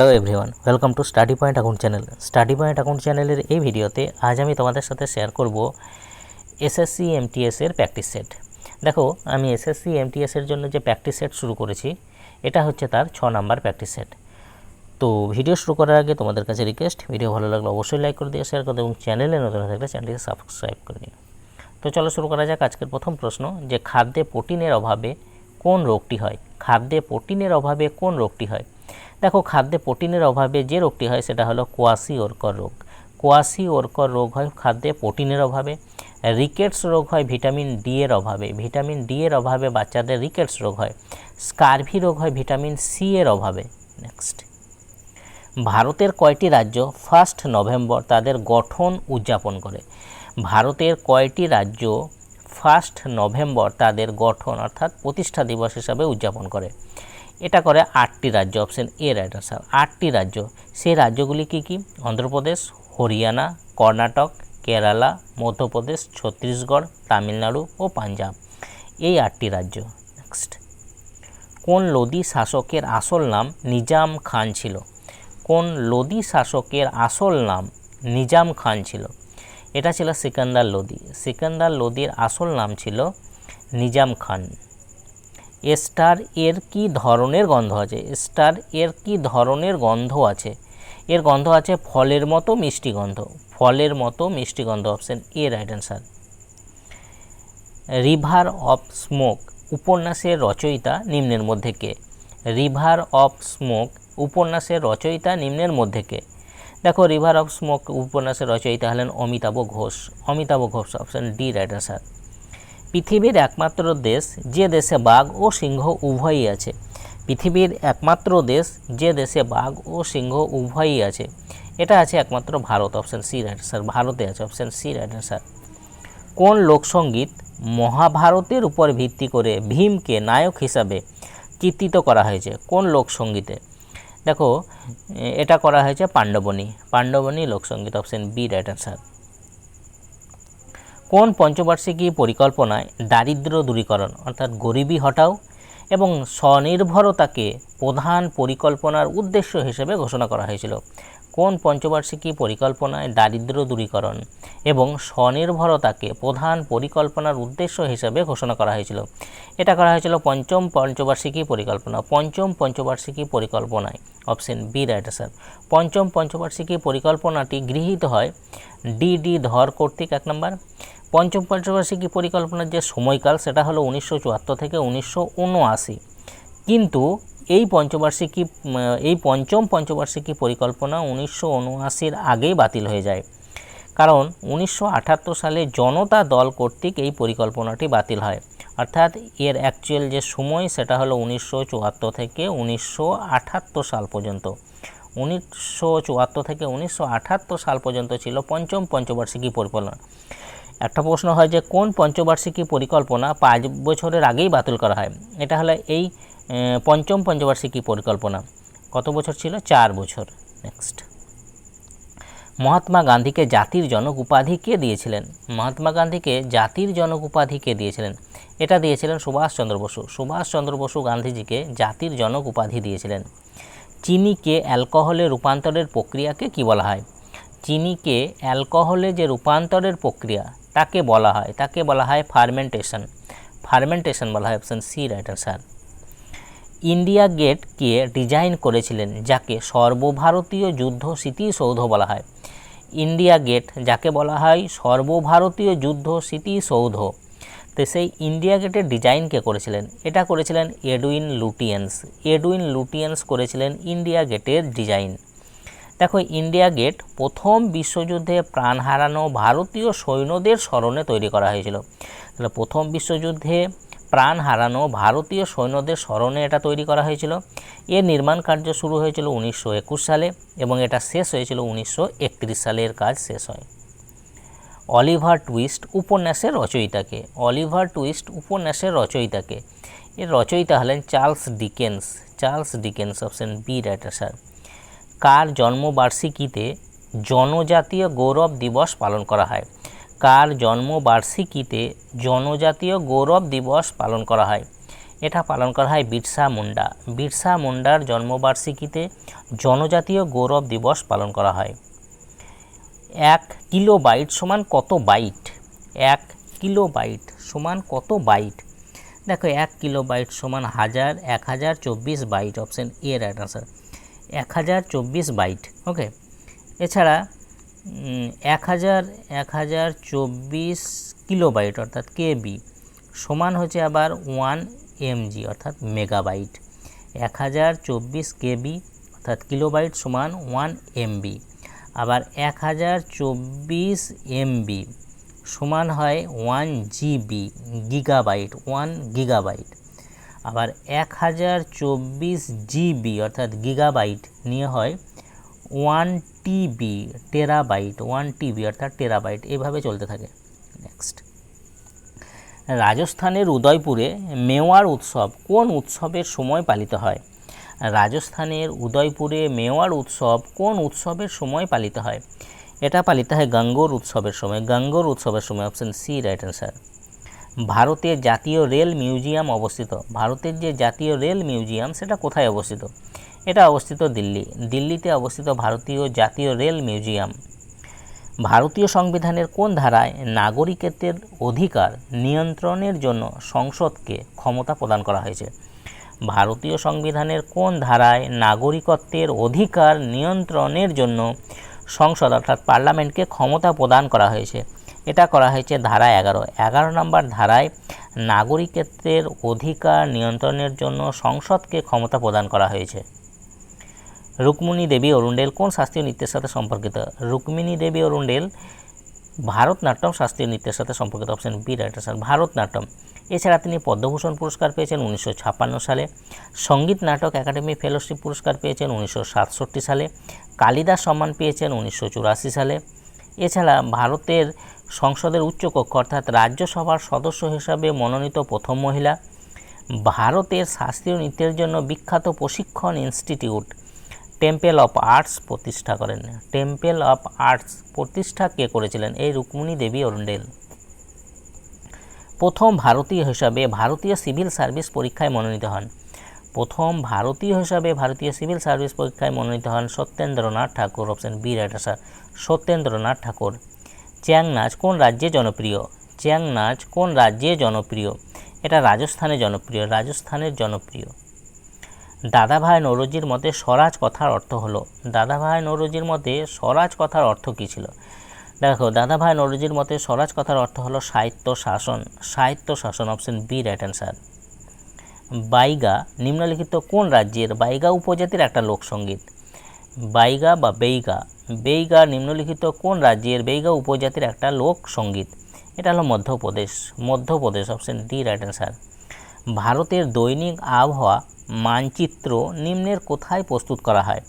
Hello everyone welcome to study point account channel study point account চ্যানেলের এই ভিডিওতে আজ আমি তোমাদের সাথে শেয়ার করব এসএসসি এমটিএস এর প্র্যাকটিস সেট দেখো, আমি এসএসসি এমটিএস এর জন্য যে প্র্যাকটিস সেট শুরু করেছি, এটা হচ্ছে তার ছ নাম্বার প্র্যাকটিস সেট তো ভিডিও শুরু করার আগে তোমাদের কাছে রিকোয়েস্ট ভিডিও ভালো লাগলে অবশ্যই লাইক করে দিয়ে শেয়ার করে দিও এবং চ্যানেলে নতুন থাকলে চ্যানেলটিকে সাবস্ক্রাইব করে নিও। তো চলো শুরু করা যাক আজকের প্রথম প্রশ্ন, যে খাদ্যে প্রোটিনের অভাবে কোন রোগটি হয়? খাদ্যে প্রোটিনের অভাবে কোন রোগটি হয়? দেখো, খাদ্যে প্রোটিনের অভাবে যে রোগটি হয় সেটা হলো কোয়াশি ওরকর রোগ। কোয়াশি ওরকর রোগ হয় খাদ্যে প্রোটিনের অভাবে, রিকেটস রোগ হয় ভিটামিন ডি এর অভাবে, ভিটামিন ডি এর অভাবে বাচ্চাদের রিকেটস রোগ হয়, স্কারভি রোগ হয় ভিটামিন সি এর অভাবে। নেক্সট ভারতের কয়টি রাজ্য ফার্স্ট নভেম্বর তাদের গঠন উদযাপন করে? ভারতের কয়টি রাজ্য ফার্স্ট নভেম্বর তাদের গঠন অর্থাৎ প্রতিষ্ঠা দিবস হিসাবে উদযাপন করে? এটা করে আটটি রাজ্য অপশন এ রাইট আনসার আটটি রাজ্য। সেই রাজ্যগুলি কি কি? অন্ধ্রপ্রদেশ, হরিয়ানা, কর্ণাটক, কেরালা, মধ্যপ্রদেশ, ছত্তিশগড়, তামিলনাড়ু ও পাঞ্জাব। এই আটটি রাজ্য। নেক্সট কোন লোদি শাসকের আসল নাম নিজাম খান ছিল? কোন লোদি শাসকের আসল নাম নিজাম খান ছিল? এটা ছিল সিকান্দার লোদি সিকান্দার লোদির আসল নাম ছিল নিজাম খান। স্টার এর কি ধরনের গন্ধ আছে? স্টার এর কি ধরনের গন্ধ আছে? এর গন্ধ আছে ফলের মতো মিষ্টি গন্ধ। ফলের মতো মিষ্টি গন্ধ option A right answer River of Smoke উপন্যাসের রচয়িতা নিম্নের মধ্যে কে? রিভার অফ স্মোক উপন্যাসের রচয়িতা নিম্নের মধ্যে কে? দেখো রিভার অফ স্মোক উপন্যাসের রচয়িতা হলেন Amitav Ghosh. Amitav Ghosh option D right answer পৃথিবীর একমাত্র দেশ যে দেশে বাঘ ও সিংহ উভয়ই আছে। পৃথিবীর একমাত্র দেশ যে দেশে বাঘ ও সিংহ উভয়ই আছে। এটা আছে একমাত্র Bharat option C right sir ভারতে আছে অপশান সি রাইট স্যার কোন লোকসঙ্গীত মহাভারতের উপর ভিত্তি করে ভীমকে নায়ক হিসাবে চিত্রিত করা হয়েছে? কোন লোকসঙ্গীতে দেখো এটা করা হয়েছে পাণ্ডবনী। পাণ্ডবনী লোকসঙ্গীত অপশান বি রাইট অ্যান্সার কোন পঞ্চবার্ষিকী পরিকল্পনায় দারিদ্র দূরীকরণ, অর্থাৎ গরিবী হটাও এবং স্বনির্ভরতাকে প্রধান পরিকল্পনার উদ্দেশ্য হিসেবে ঘোষণা করা হয়েছিল? কোন পঞ্চবার্ষিকী পরিকল্পনায় দারিদ্র দূরীকরণ এবং স্বনির্ভরতাকে প্রধান পরিকল্পনার উদ্দেশ্য হিসেবে ঘোষণা করা হয়েছিল? এটা করা হয়েছিল পঞ্চম পঞ্চবার্ষিকী পরিকল্পনা। পঞ্চম পঞ্চবার্ষিকী পরিকল্পনায় অপশন বি রাইট স্যার পঞ্চম পঞ্চবার্ষিকী পরিকল্পনাটি গৃহীত হয় ডি ডি ধর কর্তৃক, এক নম্বর। পঞ্চম পঞ্চবার্ষিকী পরিকল্পনার যে সময়কাল, সেটা হলো উনিশশো চুয়াত্তর থেকে উনিশশো উনআশি। কিন্তু এই পঞ্চবার্ষিকী এই পঞ্চম পঞ্চবার্ষিকী পরিকল্পনা উনিশশো উনআশির আগেই বাতিল হয়ে যায়। কারণ উনিশশো আটাত্তর সালে জনতা দল কর্তৃক এই পরিকল্পনাটি বাতিল হয়। অর্থাৎ এর অ্যাকচুয়াল যে সময়, সেটা হলো উনিশশো চুয়াত্তর থেকে উনিশশো সাল পর্যন্ত। উনিশশো চুয়াত্তর থেকে উনিশশো আঠাত্তর সাল পর্যন্ত ছিল পঞ্চম পঞ্চবার্ষিকী পরিকল্পনা একটা প্রশ্ন হয় যে, কোন পঞ্চবার্ষিকী পরিকল্পনা পাঁচ বছরের আগেই বাতিল করা হয়? এটা হলো এই পঞ্চম পঞ্চবার্ষিকী পরিকল্পনা। কত বছর ছিল? চার বছর। নেক্সট মহাত্মা গান্ধীকে জাতির জনক উপাধি কে দিয়েছিলেন? মহাত্মা গান্ধীকে জাতির জনক উপাধি কে দিয়েছিলেন? এটা দিয়েছিলেন সুভাষচন্দ্র বসু। সুভাষচন্দ্র বসু গান্ধীজিকে জাতির জনক উপাধি দিয়েছিলেন। চিনিকে অ্যালকোহলে রূপান্তরের প্রক্রিয়াকে কি বলা হয়? চিনিকে অ্যালকোহলে যে রূপান্তরের প্রক্রিয়া, তাকে বলা হয়, তাকে বলা হয় ফার্মেন্টেশন। ফার্মেন্টেশন বলা হয় option C right sir India গেটকে design করেছিলেন, যাকে সর্বভারতীয় যুদ্ধ স্মৃতিসৌধ বলা হয়। ইন্ডিয়া গেট যাকে বলা হয়, সর্বভারতীয় যুদ্ধ স্মৃতিসৌধ তো সেই ইন্ডিয়া গেটের ডিজাইন কে করেছিলেন? এটা করেছিলেন এডুইন লুটিয়েন্স এডুইন লুটিয়েন্স করেছিলেন ইন্ডিয়া গেটের ডিজাইন দেখো ইন্ডিয়া গেট প্রথম বিশ্বযুদ্ধে প্রাণ হারানো ভারতীয় সৈন্যদের স্মরণে তৈরি করা হয়েছিল। তাহলে প্রথম বিশ্বযুদ্ধে প্রাণ হারানো ভারতীয় সৈন্যদের স্মরণে এটা তৈরি করা হয়েছিল। এর নির্মাণ কার্য শুরু হয়েছিল উনিশশো একুশ সালে এবং এটা শেষ হয়েছিল উনিশশো সালে এর কাজ শেষ হয়। অলিভার টুইস্ট উপন্যাসের রচয়িতাকে, অলিভার টুইস্ট উপন্যাসের রচয়িতাকে। এর রচয়িতা হলেন Charles Dickens Charles Dickens option B right কার জন্মবার্ষিকীতে জনজাতীয় গৌরব দিবস পালন করা হয়? কার জন্মবার্ষিকীতে জনজাতীয় গৌরব দিবস পালন করা হয়? এটা পালন করা হয় বিরসা মুন্ডা। বিরসা মুন্ডার জন্মবার্ষিকীতে জনজাতীয় গৌরব দিবস পালন করা হয়। এক কিলো বাইট সমান কত বাইট? এক কিলো বাইট সমান কত বাইট? দেখো, এক কিলো বাইট সমান হাজার, এক হাজার চব্বিশ byte option A right answer এক হাজার চব্বিশ বাইট ওকে এছাড়া এক হাজার এক হাজার চব্বিশ কিলো বাইট অর্থাৎ কেবি, সমান হচ্ছে আবার ওয়ান এমজি, অর্থাৎ মেগাবাইট। এক হাজার চব্বিশ কেবি, অর্থাৎ কিলোবাইট সমান ওয়ান এমবি। আবার এক হাজার চব্বিশ এমবি সমান হয় one GB, gigabyte, one gigabyte. আবার এক হাজার চব্বিশ জিবি অর্থাৎ গিগাবাইট নিয়ে হয় one TB, terabyte, one TB অর্থাৎ টেরাবাইট। এভাবে চলতে থাকে। নেক্সট রাজস্থানের উদয়পুরে মেওয়ার উৎসব কোন উৎসবের সময় পালিত হয়? রাজস্থানের উদয়পুরে মেওয়ার উৎসব কোন উৎসবের সময় পালিত হয়? এটা পালিত হয় গঙ্গোর উৎসবের সময়। গঙ্গোর উৎসবের সময় অপশন সি রাইট অ্যান্সার ভারতের জাতীয় রেল মিউজিয়াম অবস্থিত। ভারতের যে জাতীয় রেল মিউজিয়াম, সেটা কোথায় অবস্থিত? এটা অবস্থিত দিল্লি। দিল্লিতে অবস্থিত ভারতীয় জাতীয় রেল মিউজিয়াম। ভারতীয় সংবিধানের কোন ধারায় নাগরিকত্বের অধিকার নিয়ন্ত্রণের জন্য সংসদকে ক্ষমতা প্রদান করা হয়েছে? ভারতীয় সংবিধানের কোন ধারায় নাগরিকত্বের অধিকার নিয়ন্ত্রণের জন্য সংসদ অর্থাৎ পার্লামেন্টকে ক্ষমতা প্রদান করা হয়েছে? এটা করা হয়েছে ধারা এগারো। এগারো নম্বর ধারায় নাগরিকত্বের অধিকার নিয়ন্ত্রণের জন্য সংসদকে ক্ষমতা প্রদান করা হয়েছে। রুক্মিণী দেবী অরুণ্ডেল কোন শাস্ত্রীয় নৃত্যের সাথে সম্পর্কিত? রুক্মিণী দেবী অরুণ্ডেল ভারতনাট্যম শাস্ত্রীয় নৃত্যের সাথে সম্পর্কিত option B right answer Bharatanatyam. এছাড়া তিনি পদ্মভূষণ পুরস্কার পেয়েছেন উনিশশো ছাপ্পান্ন সালে। সংগীত নাটক একাডেমি ফেলোশিপ পুরস্কার পেয়েছেন উনিশশো সাতষট্টি সালে। কালিদাস সম্মান পেয়েছেন উনিশশো চুরাশি সালে। এছাড়া ভারতের সংসদের উচ্চকক্ষ অর্থাৎ রাজ্যসভার সদস্য হিসাবে মনোনীত প্রথম মহিলা। ভারতের শাস্ত্রীয় নৃত্যের জন্য বিখ্যাত প্রশিক্ষণ ইনস্টিটিউট টেম্পেল অফ আর্টস প্রতিষ্ঠা করেন। টেম্পেল অফ আর্টস প্রতিষ্ঠা কে করেছিলেন? এই রুক্মিণী দেবী অরুণ্ডেল প্রথম ভারতীয় হিসাবে ভারতীয় সিভিল সার্ভিস পরীক্ষায় মনোনীত হন। প্রথম ভারতীয় হিসাবে ভারতীয় সিভিল সার্ভিস পরীক্ষায় মনোনীত হন Satyendranath Thakur option B right answer. Satyendranath Thakur. চ্যাং নাচ কোন রাজ্যে জনপ্রিয়? চ্যাং নাচ কোন রাজ্যে জনপ্রিয়? এটা রাজস্থানে জনপ্রিয়। রাজস্থানের জনপ্রিয়। দাদাভাই নৌরজির মতে স্বরাজ কথার অর্থ হলো, দাদাভাই নৌরজির মতে স্বরাজ কথার অর্থ কী ছিল? দেখো, দাদাভাই নৌরজির মতে স্বরাজ কথার অর্থ হলো সাহিত্য শাসন। সাহিত্য শাসন option B right answer Baiga, নিম্নলিখিত কোন রাজ্যের বাইগা উপজাতির একটা লোকসঙ্গীত বাইগা বা বেইগা। বেইগা, নিম্নলিখিত কোন রাজ্যের বেইগা উপজাতির একটা লোকসঙ্গীত এটা হলো Madhya Pradesh. Madhya Pradesh option D right answer ভারতের দৈনিক আবহাওয়া মানচিত্র নিম্নের কোথায় প্রস্তুত করা হয়?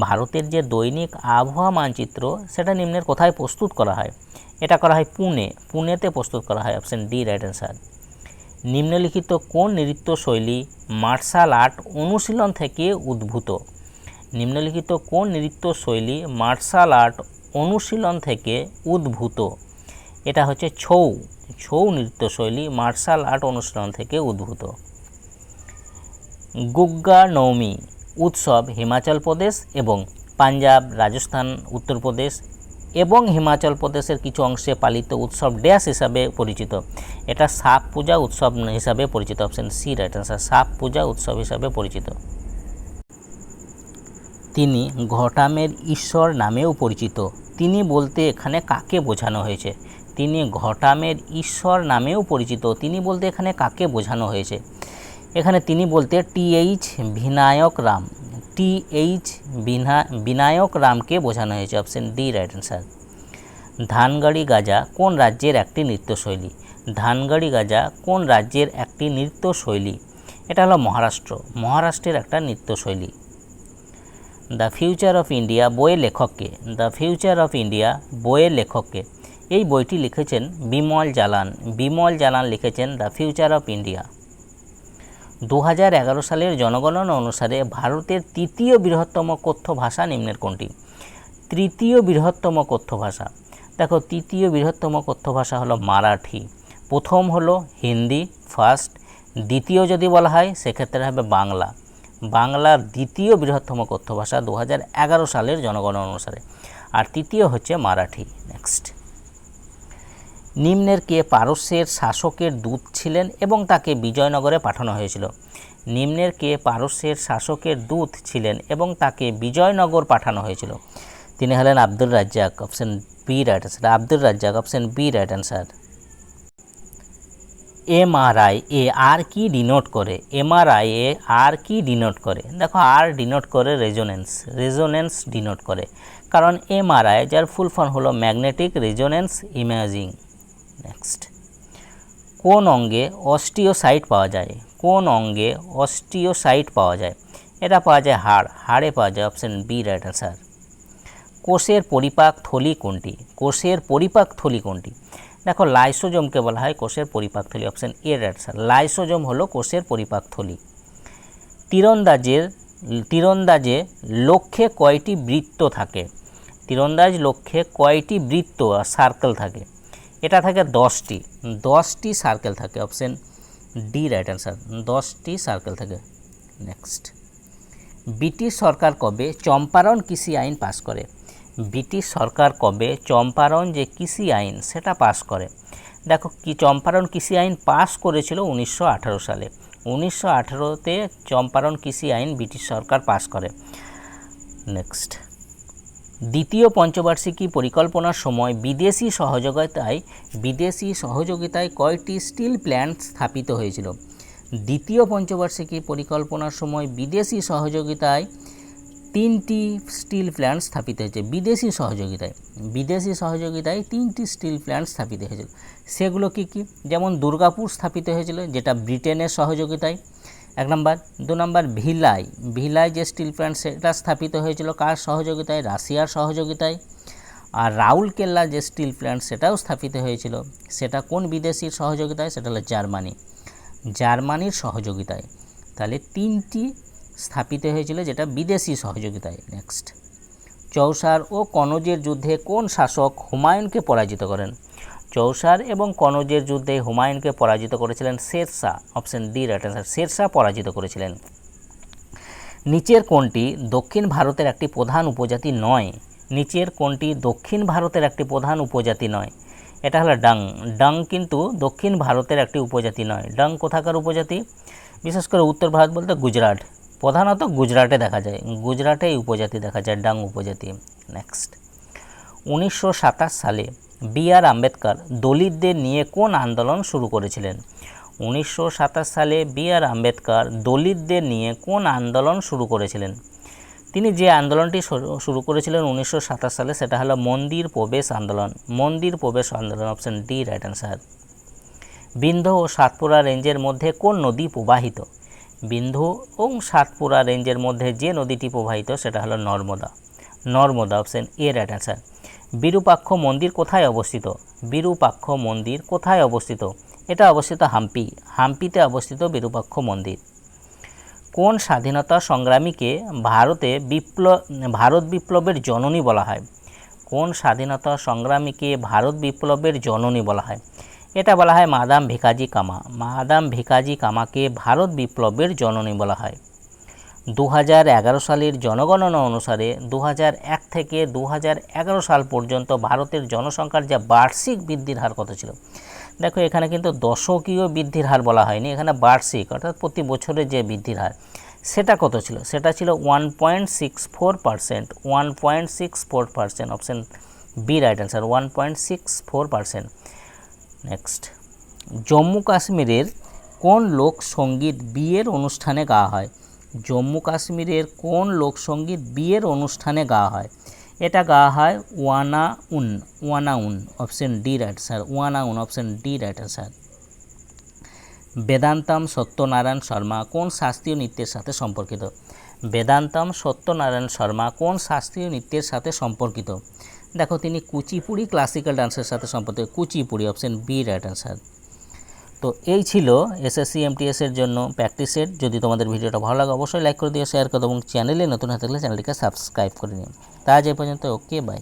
ভারতের যে দৈনিক আবহাওয়া মানচিত্র, সেটা নিম্নের কোথায় প্রস্তুত করা হয়? এটা করা হয় পুনে। পুনেতে প্রস্তুত করা হয় অপশন ডি রাইট অ্যান্সার নিম্নলিখিত কোন নৃত্যশৈলী মার্শাল আর্ট অনুশীলন থেকে উদ্ভূত? নিম্নলিখিত কোন নৃত্যশৈলী মার্শাল আর্ট অনুশীলন থেকে উদ্ভূত? এটা হচ্ছে ছৌ। ছৌ নৃত্যশৈলী মার্শাল আর্ট অনুশীলন থেকে উদ্ভূত। গুগ্গা নৌমি উৎসব হিমাচল প্রদেশ এবং পাঞ্জাব, রাজস্থান উত্তরপ্রদেশ এবং হিমাচল প্রদেশের কিছু অংশে পালিত উৎসব ড্যাশ হিসাবে পরিচিত। এটা সাপ পূজা উৎসব হিসাবে পরিচিত। অপশন সি রাইট আনসার সাপ পূজা উৎসব হিসাবে পরিচিত। তিনি ঘটামের ঈশ্বর নামেও পরিচিত। তিনি বলতে এখানে কাকে বোঝানো হয়েছে? তিনি ঘটামের ঈশ্বর নামেও পরিচিত। তিনি বলতে এখানে কাকে বোঝানো হয়েছে? এখানে তিনি বলতে টিএইচ বিনায়ক রাম টিএইচ বিনা, বিনায়ক রামকে বোঝানো হয়েছে। Option D right answer Dhangari Gaja কোন রাজ্যের একটি নৃত্যশৈলী? ধানগাড়ি গাজা কোন রাজ্যের একটি নৃত্যশৈলী? এটা হলো মহারাষ্ট্র। মহারাষ্ট্রের একটা নৃত্যশৈলী। দ্য ফিউচার অফ ইন্ডিয়া বইয়ের লেখককে। দ্য ফিউচার অফ ইন্ডিয়া বইয়ের লেখককে। এই বইটি লিখেছেন বিমল জালান। বিমল জালান লিখেছেন দ্য ফিউচার অফ ইন্ডিয়া দু হাজার এগারো সালের জনগণনা অনুসারে ভারতের তৃতীয় বৃহত্তম কথ্য ভাষা নিম্নের কোনটি? তৃতীয় বৃহত্তম কথ্য ভাষা। দেখো, তৃতীয় বৃহত্তম কথ্য ভাষা হলো মারাঠি। প্রথম হলো হিন্দি ফার্স্ট দ্বিতীয় যদি বলা হয়, সেক্ষেত্রে হবে বাংলা। বাংলার দ্বিতীয় বৃহত্তম কথ্য ভাষা দু হাজার এগারো সালের জনগণনা অনুসারে। আর তৃতীয় হচ্ছে মারাঠি। নেক্সট নিম্নের কে পারস্যের শাসকের দূত ছিলেন এবং তাকে বিজয়নগরে পাঠানো হয়েছিল। নিম্নের কে পারস্যের শাসকের দূত ছিলেন এবং তাকে বিজয়নগর পাঠানো হয়েছিল। তিনি হলেন Abdul Razzaq, option B right answer Abdul Razzaq, option B right answer MRI এ আর কি ডিনোট করে? এমআরআই এ আর কি ডিনোট করে? দেখো আর ডিনোট করে রেজোনেন্স রেজোনেন্স ডিনোট করে। কারণ এমআরআই যার ফুল ফর্ম হলো ম্যাগনেটিক রেজোনেন্স ইমেজিং নেক্সট কোন অঙ্গে অস্টিওসাইট পাওয়া যায়? কোন অঙ্গে অস্টিওসাইট পাওয়া যায়? এটা পাওয়া যায় হাড়। হাড়ে পাওয়া যায় অপশন বি রাইট অ্যান্সার কোষের পরিপাক থলি কোনটি? কোষের পরিপাক থলি কোনটি? দেখো লাইসোজোমকে বলা হয় কোষের পরিপাক থলি option A right answer lysosome হলো কোষের পরিপাক থলি। তীরন্দাজের, তীরন্দাজে লক্ষ্যে কয়টি বৃত্ত থাকে? তীরন্দাজ লক্ষ্যে কয়টি বৃত্ত আর সার্কেল থাকে? এটা থাকে দশটি দশটি সার্কেল থাকে অপশন ডি রাইট অ্যান্সার দশটি সার্কেল থাকে। নেক্সট ব্রিটিশ সরকার কবে চম্পারণ কৃষি আইন পাস করে? ব্রিটিশ সরকার কবে চম্পারণ যে কৃষি আইন, সেটা পাস করে? দেখো, কি চম্পারণ কৃষি আইন পাস করেছিল উনিশশো আঠারো সালে। উনিশশো আঠারোতে চম্পারণ কৃষি আইন ব্রিটিশ সরকার পাস করে। নেক্সট দ্বিতীয় পঞ্চবার্ষিকী পরিকল্পনার সময় বিদেশি সহযোগিতায় বিদেশি সহযোগিতায় কয়টি স্টিল প্ল্যান্ট স্থাপিত হয়েছিল? দ্বিতীয় পঞ্চবার্ষিকী পরিকল্পনার সময় বিদেশি সহযোগিতায় তিনটি স্টিল প্ল্যান্ট স্থাপিত হয়েছে। বিদেশি সহযোগিতায় বিদেশি সহযোগিতায় তিনটি স্টিল প্ল্যান্ট স্থাপিত হয়েছিল। সেগুলো কি কি? যেমন দুর্গাপুর স্থাপিত হয়েছিল, যেটা ব্রিটেনের সহযোগিতায়। এক নম্বর। দু নম্বর, ভিলাই। ভিলাই যে স্টিল প্ল্যান্ট, সেটা স্থাপিত হয়েছিল কার সহযোগিতায়? রাশিয়ার সহযোগিতায়। আর রাউরকেল্লা যে স্টিল প্ল্যান্ট, সেটাও স্থাপিত হয়েছিল। সেটা কোন বিদেশির সহযোগিতায়? সেটা হলো জার্মানি। জার্মানির সহযোগিতায়। তাহলে তিনটি স্থাপিত হয়েছিল যেটা বিদেশি সহযোগিতায়। নেক্সট চৌসার ও কনৌজের যুদ্ধে কোন শাসক হুমায়ুনকে পরাজিত করেন? চৌসার এবং কনৌজের যুদ্ধে হুমায়ুনকে পরাজিত করেছিলেন Sher Shah option D right answer Sher Shah পরাজিত করেছিলেন। নিচের কোনটি দক্ষিণ ভারতের একটি প্রধান উপজাতি নয়। নিচের কোনটি দক্ষিণ ভারতের একটি প্রধান উপজাতি নয়। এটা হলো ডাং। ডাং কিন্তু দক্ষিণ ভারতের একটি উপজাতি নয়। ডাং কোথাকার উপজাতি? বিশেষ করে উত্তর ভারত বলতে গুজরাট। প্রধানত গুজরাটে দেখা যায়। গুজরাটে এই উপজাতি দেখা যায়, ডাং উপজাতি। নেক্সট উনিশশো সাতাশ সালে বি আর আম্বেদকর দলিতদের নিয়ে কোন আন্দোলন শুরু করেছিলেন? উনিশশো সাতাশ সালে বি আর আম্বেদকর দলিতদের নিয়ে কোন আন্দোলন শুরু করেছিলেন? তিনি যে আন্দোলনটি শুরু- করেছিলেন উনিশশো সাতাশ সালে সেটা হলো মন্দির প্রবেশ আন্দোলন। মন্দির প্রবেশ আন্দোলন option D right answer Vindhya ও সাতপুরা রেঞ্জের মধ্যে কোন নদী প্রবাহিত? বিন্ধু এবং সাতপুরা রেঞ্জের মধ্যে যে নদীটি প্রবাহিত সেটা হলো Narmada. Narmada option A right answer Virupaksha মন্দির কোথায় অবস্থিত? বিরূপাক্ষ মন্দির কোথায় অবস্থিত? এটা অবস্থিত হাম্পি। হাম্পিতে অবস্থিত বিরূপাক্ষ মন্দির। কোন স্বাধীনতা সংগ্রামীকে ভারতে বিপ্লব, ভারত বিপ্লবের জননী বলা হয়? কোন স্বাধীনতা সংগ্রামীকে ভারত বিপ্লবের জননী বলা হয়? এটা বলা হয় মাদাম ভিকাজি কামা। মাদাম ভিকাজি কামাকে ভারত বিপ্লবের জননী বলা হয়। দু হাজার এগারো সালের জনগণনা অনুসারে দু থেকে দু হাজার এগারো সাল পর্যন্ত ভারতের জনসংখ্যার যা বার্ষিক বৃদ্ধির হার কত ছিল? দেখো, এখানে কিন্তু দশকীয় বৃদ্ধির হার বলা হয়নি, এখানে বার্ষিক, অর্থাৎ প্রতি বছরের যে বৃদ্ধির হার, সেটা কত ছিল? সেটা ছিল one point six four percent one point six four percent option B right answer one point six four percent next Jammu কাশ্মীরের কোন লোকসঙ্গীত বিয়ের অনুষ্ঠানে গাওয়া হয়? জম্মু কাশ্মীরের কোন লোকসঙ্গীত বিয়ের অনুষ্ঠানে গাওয়া হয়? এটা গাওয়া হয় ওয়ানা উন ওয়ানা উন অপশন ডি রাইট স্যার ওয়ানা উন option D right sir Vedantam Satyanarayana Sharma, কোন শাস্ত্রীয় নৃত্যের সাথে সম্পর্কিত? বেদান্তাম সত্যনারায়ণ শর্মা, কোন শাস্ত্রীয় নৃত্যের সাথে সম্পর্কিত? দেখো, তিনি কুচিপুড়ি ক্লাসিক্যাল ডান্সের সাথে সম্পর্কিত। Kuchipudi option B right answer তো এই ছিল এসএসসি এমটিএসের জন্য প্র্যাকটিস সেট যদি তোমাদের ভিডিওটা ভালো লাগে, অবশ্যই লাইক করে দিও শেয়ার করো এবং চ্যানেলে নতুন হয়ে থাকলে চ্যানেলটিকে সাবস্ক্রাইব করে নিও। তা আজ এই পর্যন্ত ওকে বাই